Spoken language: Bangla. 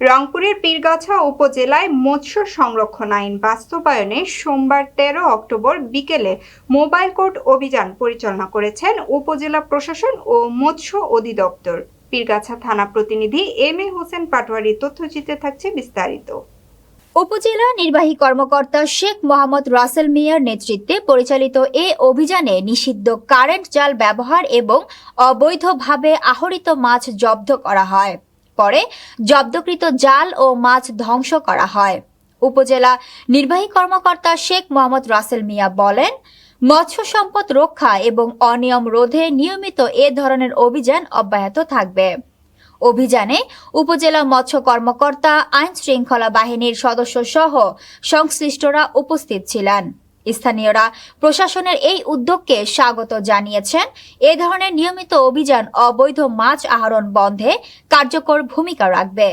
রংপুরের পীরগাছা উপজেলায় মৎস্য সংরক্ষণ আইন বাস্তবায়নে সোমবার তেরো অক্টোবর বিকেলে মোবাইল কোর্ট অভিযান পরিচালনা করেছেন উপজেলা প্রশাসন ও মৎস্য অধিদপ্তর। পীরগাছা থানা প্রতিনিধি এম এ হোসেন পাটোয়ারি তথ্যচিত্রে থাকছে বিস্তারিত। উপজেলা নির্বাহী কর্মকর্তা শেখ মোহাম্মদ রাসেল মিয়ার নেতৃত্বে পরিচালিত এ অভিযানে নিষিদ্ধ কারেন্ট জাল ব্যবহার এবং অবৈধভাবে আহরিত মাছ জব্দ করা হয়। পরে জব্দকৃত জাল ও মাছ ধ্বংস করা হয়। উপজেলা নির্বাহী কর্মকর্তা শেখ মোহাম্মদ রাসেল মিয়া বলেন, মৎস্য সম্পদ রক্ষা এবং অনিয়ম রোধে নিয়মিত এ ধরনের অভিযান অব্যাহত থাকবে। অভিযানে উপজেলা মৎস্য কর্মকর্তা আইন শৃঙ্খলা বাহিনীর সদস্য সহ সংশ্লিষ্টরা উপস্থিত ছিলেন। স্থানীয়রা প্রশাসনের এই উদ্যোগকে স্বাগত জানিয়েছেন। এ ধরনের নিয়মিত অভিযান অবৈধ মাছ আহরণ বন্ধে কার্যকর ভূমিকা রাখবে।